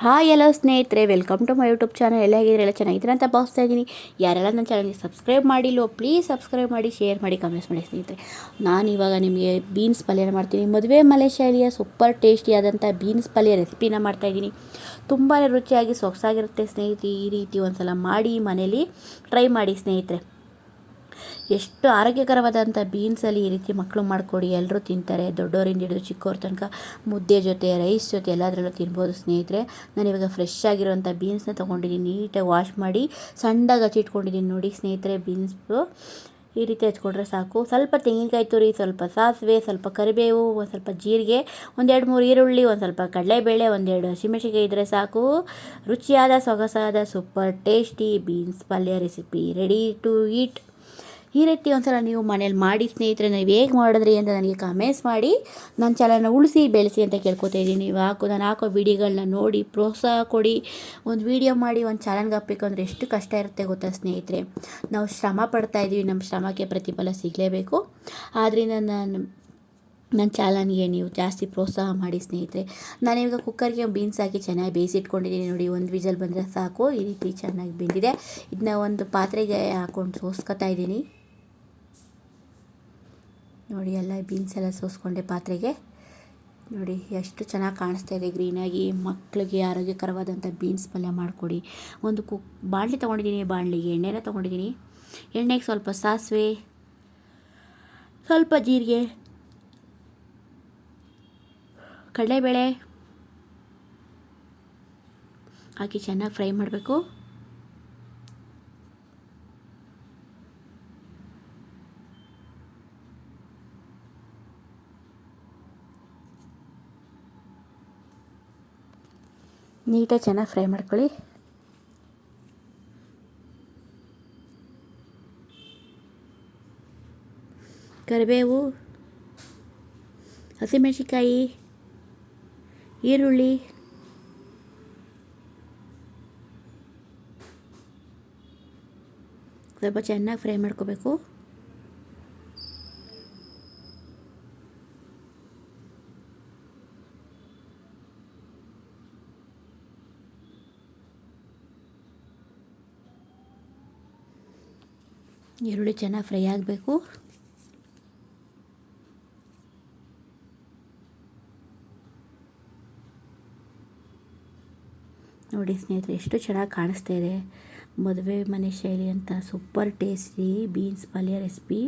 Hi ಎಲ್ಲ ಸ್ನೇಹಿತರೆ welcome to my YouTube channel ಎಲ್ಲ ಹೇಗಿದ್ರೆ ಎಲ್ಲ ಚೆನ್ನಾಗಿದ್ರೆ ಅಂತ ಭಾವಿಸ್ತಾ ಇದ್ದೀನಿ. ಯಾರೆಲ್ಲ ನನ್ನ ಚಾನಲ್ಗೆ ಸಬ್ಸ್ಕ್ರೈಬ್ ಮಾಡಿಲ್ಲೋ ಪ್ಲೀಸ್ ಸಬ್ಸ್ಕ್ರೈಬ್ ಮಾಡಿ ಶೇರ್ ಮಾಡಿ ಕಮೆಂಟ್ಸ್ ಮಾಡಿ ಸ್ನೇಹಿತರೆ. ನಾನು ಇವಾಗ ನಿಮಗೆ ಬೀನ್ಸ್ ಪಲ್ಯನ ಮಾಡ್ತೀನಿ. ಮದುವೆ ಮಲೆ ಶೈಲಿಯ ಸೂಪರ್ ಟೇಸ್ಟಿಯಾದಂಥ ಬೀನ್ಸ್ ಪಲ್ಯ ರೆಸಿಪಿನ ಮಾಡ್ತಾಯಿದ್ದೀನಿ ತುಂಬಾ ರುಚಿಯಾಗಿ, ಸೊಗಸಾಗಿರುತ್ತೆ ಸ್ನೇಹಿತರೆ. ಈ ರೀತಿ ಒಂದು ಸಲ ಮಾಡಿ ಮನೇಲಿ ಟ್ರೈ ಮಾಡಿ ಸ್ನೇಹಿತರೆ. ಎಷ್ಟು ಆರೋಗ್ಯಕರವಾದಂಥ ಬೀನ್ಸಲ್ಲಿ ಈ ರೀತಿ ಮಕ್ಕಳು ಮಾಡಿಕೊಡಿ, ಎಲ್ಲರೂ ತಿಂತಾರೆ ದೊಡ್ಡವರಿಂದ ಹಿಡಿದು ಚಿಕ್ಕವ್ರ ತನಕ ಮುದ್ದೆ ಜೊತೆ, ರೈಸ್ ಜೊತೆ ಎಲ್ಲದರಲ್ಲೂ ತಿನ್ಬೋದು ಸ್ನೇಹಿತರೆ. ನಾನು ಇವಾಗ ಫ್ರೆಶ್ ಆಗಿರುವಂಥ ಬೀನ್ಸ್ನ ತೊಗೊಂಡಿದ್ದೀನಿ, ನೀಟಾಗಿ ವಾಶ್ ಮಾಡಿ ಸಣ್ಣದಾಗಿ ಹಚ್ಚಿಟ್ಕೊಂಡಿದ್ದೀನಿ ನೋಡಿ ಸ್ನೇಹಿತರೆ ಬೀನ್ಸು. ಈ ರೀತಿ ಹಚ್ಕೊಂಡ್ರೆ ಸಾಕು. ಸ್ವಲ್ಪ ತೆಂಗಿನಕಾಯಿ ತುರಿ, ಸ್ವಲ್ಪ ಸಾಸಿವೆ, ಸ್ವಲ್ಪ ಕರಿಬೇವು, ಒಂದು ಸ್ವಲ್ಪ ಜೀರಿಗೆ ಒಂದೆರಡು ಮೂರು ಈರುಳ್ಳಿ, ಒಂದು ಸ್ವಲ್ಪ ಕಡಲೆಬೇಳೆ ಒಂದೆರಡು ಹಸಿಮೆಣಸಿಕಾಯಿ ಇದ್ದರೆ ಸಾಕು. ರುಚಿಯಾದ, ಸೊಗಸಾದ ಸೂಪರ್ ಟೇಸ್ಟಿ ಬೀನ್ಸ್ ಪಲ್ಯ ರೆಸಿಪಿ ರೆಡಿ ಟು ಈಟ್ ಈ ರೀತಿ ಒಂದ್ಸಲ ನೀವು ಮನೇಲಿ ಮಾಡಿ ಸ್ನೇಹಿತರೆ, ನೀವು ಹೇಗೆ ಮಾಡಿದ್ರಿ ಅಂತ ನನಗೆ ಕಮೆಂಟ್ಸ್ ಮಾಡಿ ನನ್ನ ಚಾನಲ್ನ ಉಳಿಸಿ ಬೆಳೆಸಿ ಅಂತ ಕೇಳ್ಕೊತಾ ಇದ್ದೀನಿ. ನೀವು ಹಾಕೋ, ನಾನು ಹಾಕೋ ವಿಡಿಯೋಗಳನ್ನ ನೋಡಿ, ಪ್ರೋತ್ಸಾಹ ಕೊಡಿ. ಒಂದು ವಿಡಿಯೋ ಮಾಡಿ, ಒಂದು ಚಾನಲ್ಗೆ ಹಾಕಬೇಕು ಅಂದರೆ ಎಷ್ಟು ಕಷ್ಟ ಇರುತ್ತೆ ಗೊತ್ತಾ ಸ್ನೇಹಿತರೆ? ನಾವು ಶ್ರಮ ಪಡ್ತಾ ಇದ್ದೀವಿ ನಮ್ಮ ಶ್ರಮಕ್ಕೆ ಪ್ರತಿಫಲ ಸಿಗಲೇಬೇಕು. ಆದ್ದರಿಂದ ನಾನು ನನ್ನ ಚಾನಲ್ಗೆ ನೀವು ಜಾಸ್ತಿ ಪ್ರೋತ್ಸಾಹ ಮಾಡಿ ಸ್ನೇಹಿತರೆ. ನಾನಿವಾಗ ಕುಕ್ಕರ್ಗೆ ಬೀನ್ಸ್ ಹಾಕಿ ಚೆನ್ನಾಗಿ ಬೇಯಿಸಿಟ್ಕೊಂಡಿದ್ದೀನಿ ನೋಡಿ, ಒಂದು ವಿಜಲ್ ಬಂದರೆ ಸಾಕು. ಈ ರೀತಿ ಚೆನ್ನಾಗಿ ಬೆಂದಿದೆ. ಇದನ್ನ ಒಂದು ಪಾತ್ರೆಗೆ ಹಾಕೊಂಡು ಸೋಸ್ಕೊತಾ ಇದ್ದೀನಿ. ನೋಡಿ ಎಲ್ಲ ಬೀನ್ಸ್ ಎಲ್ಲ ಸೋಸ್ಕೊಂಡೆ ಪಾತ್ರೆಗೆ. ನೋಡಿ ಎಷ್ಟು ಚೆನ್ನಾಗಿ ಕಾಣಿಸ್ತಾ ಇದೆ ಗ್ರೀನಾಗಿ ಮಕ್ಕಳಿಗೆ ಆರೋಗ್ಯಕರವಾದಂಥ ಬೀನ್ಸ್ ಪಲ್ಯ ಮಾಡಿಕೊಡಿ. ಒಂದು ಕುಕ್ ಬಾಣಲಿ ತೊಗೊಂಡಿದ್ದೀನಿ ಬಾಣಲಿಗೆ ಎಣ್ಣೆನ ತೊಗೊಂಡಿದ್ದೀನಿ ಎಣ್ಣೆಗೆ ಸ್ವಲ್ಪ ಸಾಸಿವೆ, ಸ್ವಲ್ಪ ಜೀರಿಗೆ, ಕಡಲೆಬೇಳೆ ಹಾಕಿ ಚೆನ್ನಾಗಿ ಫ್ರೈ ಮಾಡಬೇಕು. ನೀಟಾಗಿ ಚೆನ್ನಾಗಿ ಫ್ರೈ ಮಾಡ್ಕೊಳ್ಳಿ. ಕರಿಬೇವು ಹಸಿಮೆಣಸಿಕಾಯಿ ಈರುಳ್ಳಿ ಸ್ವಲ್ಪ ಚೆನ್ನಾಗಿ ಫ್ರೈ ಮಾಡ್ಕೋಬೇಕು. ಈರುಳ್ಳಿ ಚೆನ್ನಾಗಿ ಫ್ರೈ ಆಗಬೇಕು. ನೋಡಿ ಸ್ನೇಹಿತರೆ, ಎಷ್ಟು ಚೆನ್ನಾಗಿ ಕಾಣಿಸ್ತಾ ಇದೆ. ಮದುವೆ ಮನೆ ಶೈಲಿ ಅಂತ ಸೂಪರ್ ಟೇಸ್ಟಿ ಬೀನ್ಸ್ ಪಲ್ಯ ರೆಸಿಪಿ.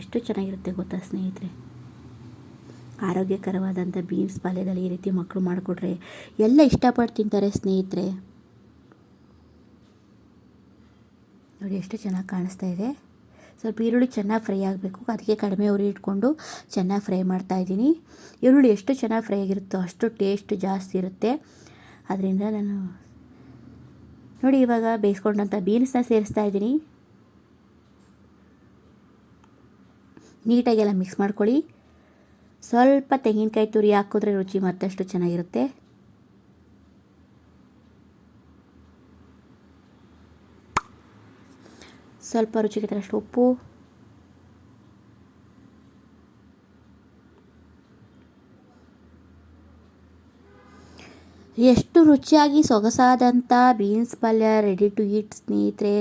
ಎಷ್ಟು ಚೆನ್ನಾಗಿರುತ್ತೆ ಗೊತ್ತಾ ಸ್ನೇಹಿತರೆ? ಆರೋಗ್ಯಕರವಾದಂಥ ಬೀನ್ಸ್ ಪಲ್ಯದಲ್ಲಿ ಈ ರೀತಿ ಮಕ್ಕಳು ಮಾಡಿಕೊಟ್ರೆ ಎಲ್ಲ ಇಷ್ಟಪಟ್ಟು ತಿಂತಾರೆ ಸ್ನೇಹಿತರೆ. ನೋಡಿ, ಎಷ್ಟು ಚೆನ್ನಾಗಿ ಕಾಣಿಸ್ತಾ ಇದೆ. ಸ್ವಲ್ಪ ಈರುಳ್ಳಿ ಚೆನ್ನಾಗಿ ಫ್ರೈ ಆಗಬೇಕು. ಅದಕ್ಕೆ ಕಡಿಮೆ ಉರಿ ಇಟ್ಕೊಂಡು ಚೆನ್ನಾಗಿ ಫ್ರೈ ಮಾಡ್ತಾ ಇದ್ದೀನಿ. ಈರುಳ್ಳಿ ಎಷ್ಟು ಚೆನ್ನಾಗಿ ಫ್ರೈ ಆಗಿರುತ್ತೋ ಅಷ್ಟು ಟೇಸ್ಟ್ ಜಾಸ್ತಿ ಇರುತ್ತೆ. ಅದರಿಂದ ನಾನು ನೋಡಿ, ಇವಾಗ ಬೇಯಿಸ್ಕೊಂಡಂಥ ಬೀನ್ಸ್ನ ಸೇರಿಸ್ತಾ ಇದ್ದೀನಿ. ನೀಟಾಗೆಲ್ಲ ಮಿಕ್ಸ್ ಮಾಡ್ಕೊಳ್ಳಿ. ಸ್ವಲ್ಪ ತೆಂಗಿನಕಾಯಿ ತುರಿ ಹಾಕಿದ್ರೆ ರುಚಿ ಮತ್ತಷ್ಟು ಚೆನ್ನಾಗಿರುತ್ತೆ. ಸ್ವಲ್ಪ ರುಚಿಗೆ ತರಷ್ಟು ಉಪ್ಪು ಎಷ್ಟು ರುಚಿಯಾಗಿ ಸೊಗಸಾದಂಥ ಬೀನ್ಸ್ ಪಲ್ಯ ರೆಡಿ ಟು ಈಟ್ ಸ್ನೇಹಿತರೆ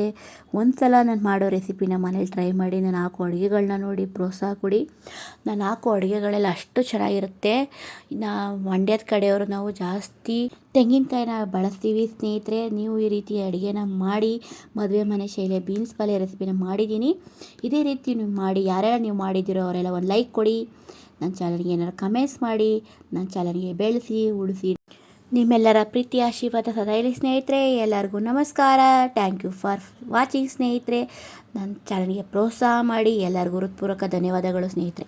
ಒಂದು ಸಲ ನಾನು ಮಾಡೋ ರೆಸಿಪಿನ ಮನೇಲಿ ಟ್ರೈ ಮಾಡಿ, ನಾನು ಹಾಕೋ ಅಡುಗೆಗಳನ್ನ ನೋಡಿ ಪ್ರೋತ್ಸಾಹ ಕೊಡಿ. ನಾನು ಹಾಕೋ ಅಡುಗೆಗಳೆಲ್ಲ ಅಷ್ಟು ಚೆನ್ನಾಗಿರುತ್ತೆ. ನಾ ಮಂಡ್ಯದ ಕಡೆಯವರು ನಾವು ಜಾಸ್ತಿ ತೆಂಗಿನಕಾಯಿನ ಬಳಸ್ತೀವಿ ಸ್ನೇಹಿತರೆ, ನೀವು ಈ ರೀತಿ ಅಡುಗೆನ ಮಾಡಿ, ಮದುವೆ ಮನೆ ಶೈಲಿಯ ಬೀನ್ಸ್ ಪಲ್ಯ ರೆಸಿಪಿನ ಮಾಡಿದ್ದೀನಿ. ಇದೇ ರೀತಿ ನೀವು ಮಾಡಿ, ಯಾರ್ಯಾರು ನೀವು ಮಾಡಿದ್ದೀರೋ ಅವರೆಲ್ಲ ಒಂದು ಲೈಕ್ ಕೊಡಿ. ನನ್ನ ಚಾನಲ್ಗೆ ಏನಾರು ಕಮೆಂಟ್ಸ್ ಮಾಡಿ ನನ್ನ ಚಾನಲ್ಗೆ ಬೆಳೆಸಿ, ಉಳಿಸಿ. ನಿಮ್ಮೆಲ್ಲರ ಪ್ರೀತಿ ಆಶೀರ್ವಾದ ಸದಾ ಸ್ನೇಹಿತರೆ, ಎಲ್ಲರಿಗೂ ನಮಸ್ಕಾರ. ಥ್ಯಾಂಕ್ ಯು ಫಾರ್ ವಾಚಿಂಗ್ ಸ್ನೇಹಿತರೆ. ನನ್ನ ಚಾನಲ್ಗೆ ಪ್ರೋತ್ಸಾಹ ಮಾಡಿ ಎಲ್ಲರಿಗೂ ಹೃತ್ಪೂರ್ವಕ ಧನ್ಯವಾದಗಳು ಸ್ನೇಹಿತರೆ.